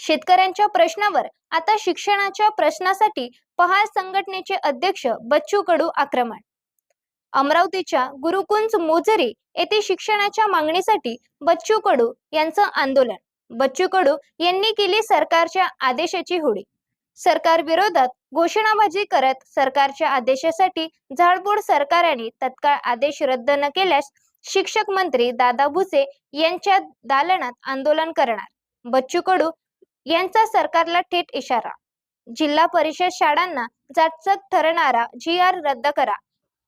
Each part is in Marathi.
शेतकऱ्यांच्या प्रश्नावर आता शिक्षणाच्या प्रश्नासाठी पहाल संघटनेचे अध्यक्ष बच्चू कडू आक्रमण. अमरावतीच्या गुरुकुंज मोजरी येथे शिक्षणाच्या मागणीसाठी बच्चू कडू यांचं आंदोलन. बच्चू कडू यांनी केली सरकारच्या आदेशाची होळी. सरकार विरोधात घोषणाबाजी करत सरकारच्या आदेशासाठी झाडबोड सरकाराने तत्काळ आदेश रद्द न केल्यास शिक्षक मंत्री दादा भुसे यांच्या दालनात आंदोलन करणार. बच्चू कडू यांचा सरकारला थेट इशारा. जिल्हा परिषद शाळांना जाचक ठरणारा जी आर रद्द करा.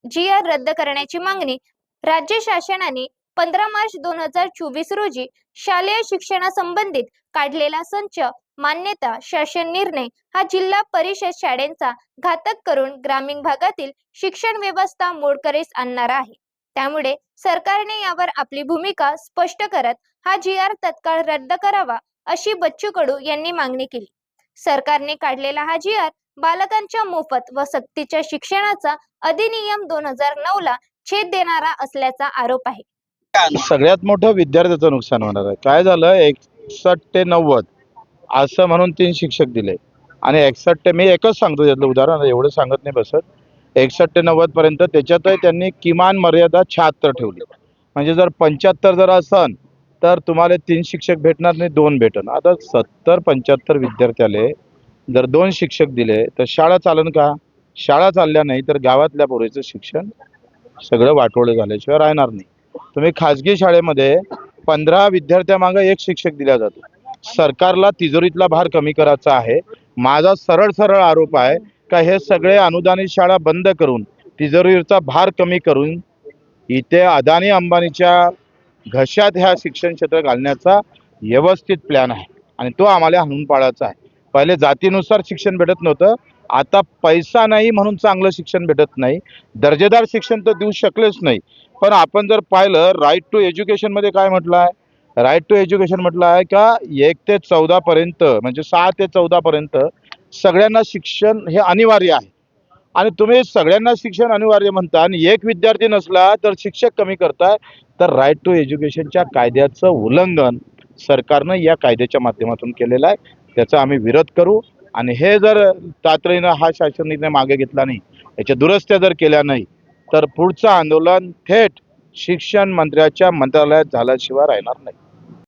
जी आर रद्द करण्याची मागणी राज्य शासनाने पंधरा मार्च दोन हजार चोवीस रोजी शालेय शिक्षणासंबंधित काढलेला संच मान्यता शासन निर्णय हा जिल्हा परिषद शाळेंचा घातक करून ग्रामीण भागातील शिक्षण व्यवस्था मोडकरीस आणणारा आहे. त्यामुळे सरकारने यावर आपली भूमिका स्पष्ट करत हा जी आर तत्काळ रद्द करावा अशी बच्चू कडू यांनी मागणी केली. सरकारने काढलेला हा जी आर बालकांच्या मोफत व सक्तीच्या शिक्षणाचा अधिनियम दोन हजार नऊ ला छेद देणारा असल्याचा आरोप आहे. सगळ्यात मोठं विद्यार्थ्याचं नुकसान होणार आहे. काय झालं? एकसष्ट ते नव्वद असं म्हणून तीन शिक्षक दिले. आणि एकसष्ट ते मी एकच सांगतो त्यातलं उदाहरण एवढं सांगत नाही बसत. एकसष्ट ते नव्वद पर्यंत त्याच्यातही त्यांनी किमान मर्यादा शहात्तर ठेवली. म्हणजे जर पंच्याहत्तर जर असन तर तुम्हाला तीन शिक्षक भेटणार नाही दोन भेटन. आता सत्तर पंच्याहत्तर विद्यार्थ्याले जर दोन शिक्षक दिले तर शाळा चालन का? शाळा चालल्या नाही तर गावातल्या पोरीचं शिक्षण सगळं वाटोळं झाल्याशिवाय राहणार नाही. तुम्ही खाजगी शाळेमध्ये पंधरा विद्यार्थ्यामागं एक शिक्षक दिला जातो. सरकारला तिजोरीतला भार कमी करायचा आहे. माझा सरळ सरळ आरोप आहे का हे सगळे अनुदानित शाळा बंद करून तिजोरीचा भार कमी करून इथे अदानी अंबानीच्या घशात ह्या शिक्षण क्षेत्र घालण्याचा व्यवस्थित प्लॅन आहे. आणि तो आम्हाला हाणून पाळायचा आहे. पहिले जातीनुसार शिक्षण भेटत नव्हतं. आता पैसा नाही म्हणून चांगलं शिक्षण भेटत नाही. दर्जेदार शिक्षण तर देऊ शकलेच नाही. पण आपण जर पाहिलं राईट टू एज्युकेशनमध्ये काय म्हटलं आहे राईट टू एज्युकेशन म्हटलं आहे का एक ते चौदापर्यंत म्हणजे सहा ते चौदापर्यंत सगळ्यांना शिक्षण हे अनिवार्य आहे. आणि तुम्ही सगळ्यांना शिक्षण अनिवार्य म्हणता आणि एक विद्यार्थी नसला तर शिक्षक कमी करताय तर राईट टू एज्युकेशनच्या कायद्याचं उल्लंघन सरकारनं या कायद्याच्या माध्यमातून केलेलं आहे. त्याचा आम्ही विरोध करू आणि हे जर तातडीनं हा शासन निर्णय मागे घेतला नाही याच्या दुरुस्त्या जर केल्या नाही तर पुढचं आंदोलन थेट शिक्षण मंत्र्याच्या मंत्रालयात झाल्याशिवाय राहणार नाही.